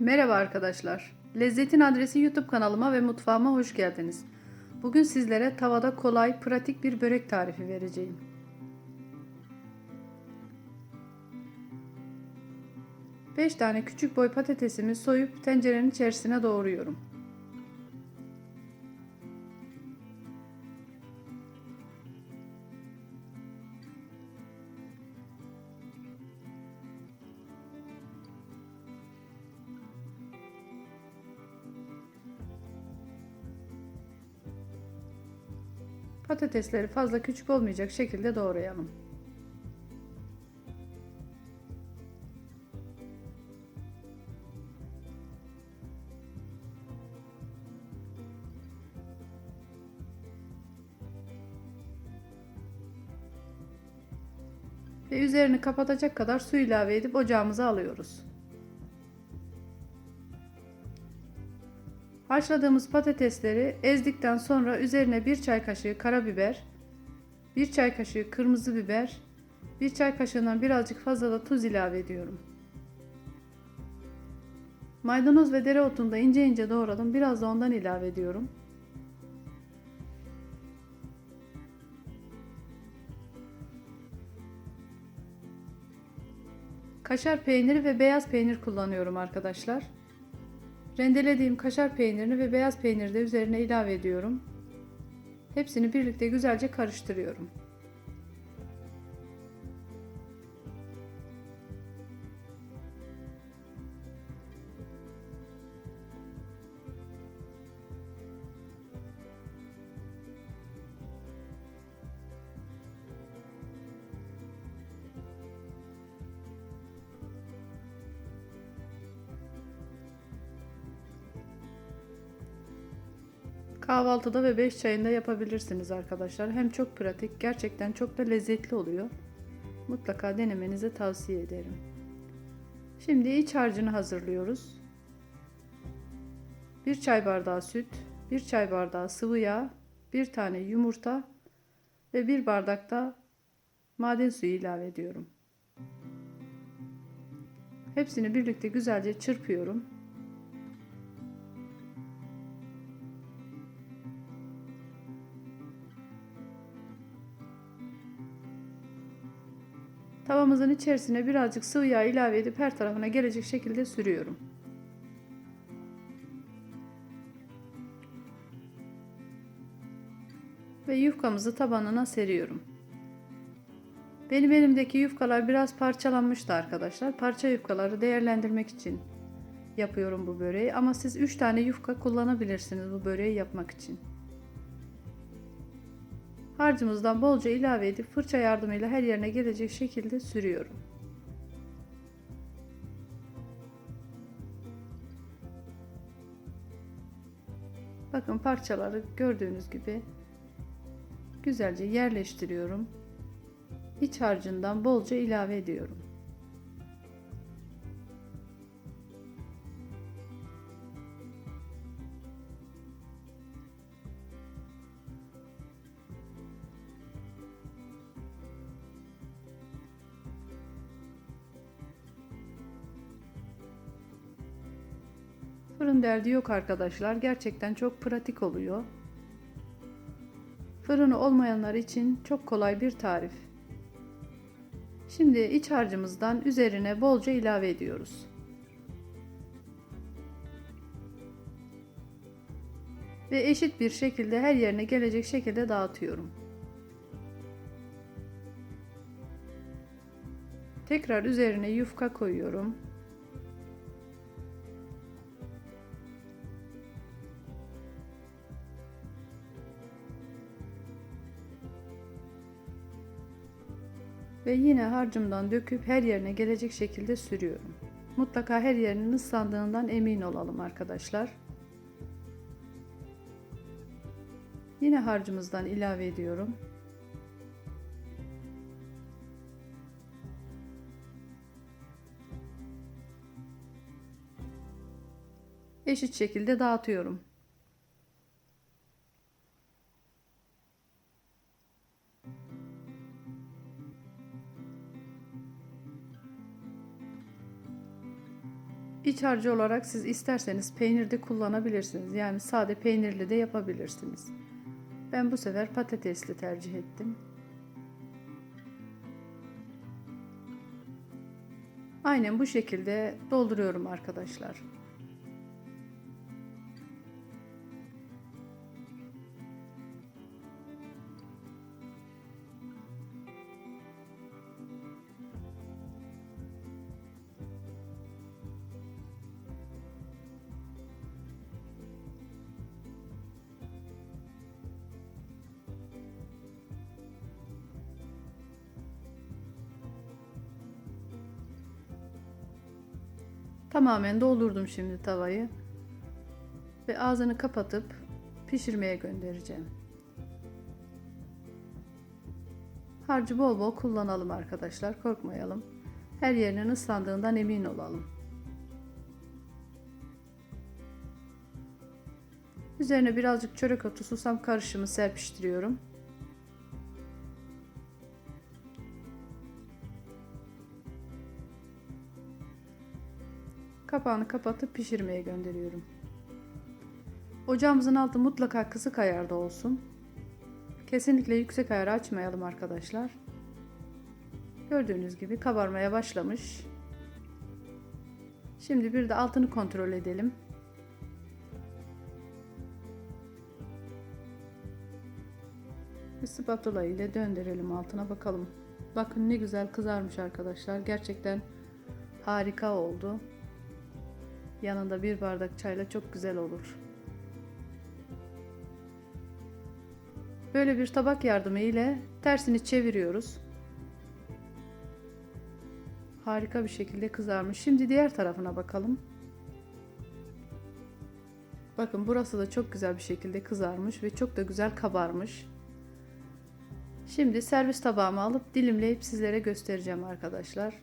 Merhaba arkadaşlar. Lezzetin Adresi YouTube kanalıma ve mutfağıma hoş geldiniz. Bugün sizlere tavada kolay, pratik bir börek tarifi vereceğim. Beş tane küçük boy patatesimi soyup tencerenin içerisine doğruyorum. Patatesleri fazla küçük olmayacak şekilde doğrayalım. Ve üzerini kapatacak kadar su ilave edip ocağımıza alıyoruz. Haşladığımız patatesleri ezdikten sonra üzerine 1 çay kaşığı karabiber, 1 çay kaşığı kırmızı biber, 1 çay kaşığından birazcık fazla da tuz ilave ediyorum. Maydanoz ve dereotunu da ince ince doğradım. Biraz da ondan ilave ediyorum. Kaşar peyniri ve beyaz peynir kullanıyorum arkadaşlar. Rendelediğim kaşar peynirini ve beyaz peyniri de üzerine ilave ediyorum. Hepsini birlikte güzelce karıştırıyorum. Kahvaltıda ve 5 çayında yapabilirsiniz arkadaşlar. Hem çok pratik, gerçekten çok da lezzetli oluyor. Mutlaka denemenizi tavsiye ederim. Şimdi iç harcını hazırlıyoruz. 1 çay bardağı süt, 1 çay bardağı sıvı yağ, 1 tane yumurta ve 1 bardak da maden suyu ilave ediyorum. Hepsini birlikte güzelce çırpıyorum. Tavamızın içerisine birazcık sıvı yağ ilave edip her tarafına gelecek şekilde sürüyorum. Ve yufkamızı tabanına seriyorum. Benim elimdeki yufkalar biraz parçalanmıştı arkadaşlar. Parça yufkaları değerlendirmek için yapıyorum bu böreği. Ama siz 3 tane yufka kullanabilirsiniz bu böreği yapmak için. Harcımızdan bolca ilave edip fırça yardımıyla her yerine gelecek şekilde sürüyorum. Bakın parçaları gördüğünüz gibi güzelce yerleştiriyorum. İç harcından bolca ilave ediyorum. Fırın derdi yok arkadaşlar. Gerçekten çok pratik oluyor. Fırını olmayanlar için çok kolay bir tarif. Şimdi iç harcımızdan üzerine bolca ilave ediyoruz. Ve eşit bir şekilde her yerine gelecek şekilde dağıtıyorum. Tekrar üzerine yufka koyuyorum. Ve yine harcımdan döküp her yerine gelecek şekilde sürüyorum. Mutlaka her yerinin ıslandığından emin olalım arkadaşlar. Yine harcımızdan ilave ediyorum. Eşit şekilde dağıtıyorum. İç harcı olarak siz isterseniz peynir de kullanabilirsiniz. Yani sade peynirli de yapabilirsiniz. Ben bu sefer patatesli tercih ettim. Aynen bu şekilde dolduruyorum arkadaşlar. Tamamen doldurdum şimdi tavayı. Ve ağzını kapatıp pişirmeye göndereceğim. Harcı bol bol kullanalım arkadaşlar. Korkmayalım. Her yerinin ıslandığından emin olalım. Üzerine birazcık çörek otu susam karışımı serpiştiriyorum. Kapağını kapatıp pişirmeye gönderiyorum. Ocağımızın altı mutlaka kısık ayarda olsun. Kesinlikle yüksek ayarı açmayalım arkadaşlar. Gördüğünüz gibi kabarmaya başlamış. Şimdi bir de altını kontrol edelim. Bir spatula ile döndürelim altına bakalım. Bakın ne güzel kızarmış arkadaşlar. Gerçekten harika oldu. Yanında bir bardak çayla çok güzel olur. Böyle bir tabak yardımı ile tersini çeviriyoruz. Harika bir şekilde kızarmış. Şimdi diğer tarafına bakalım. Bakın burası da çok güzel bir şekilde kızarmış ve çok da güzel kabarmış. Şimdi servis tabağıma alıp dilimleyip sizlere göstereceğim arkadaşlar.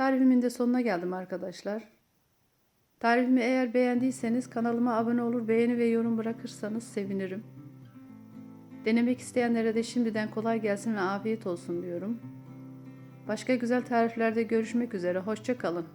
Tarifimin de sonuna geldim arkadaşlar. Tarifimi eğer beğendiyseniz kanalıma abone olur, beğeni ve yorum bırakırsanız sevinirim. Denemek isteyenlere de şimdiden kolay gelsin ve afiyet olsun diyorum. Başka güzel tariflerde görüşmek üzere. Hoşça kalın.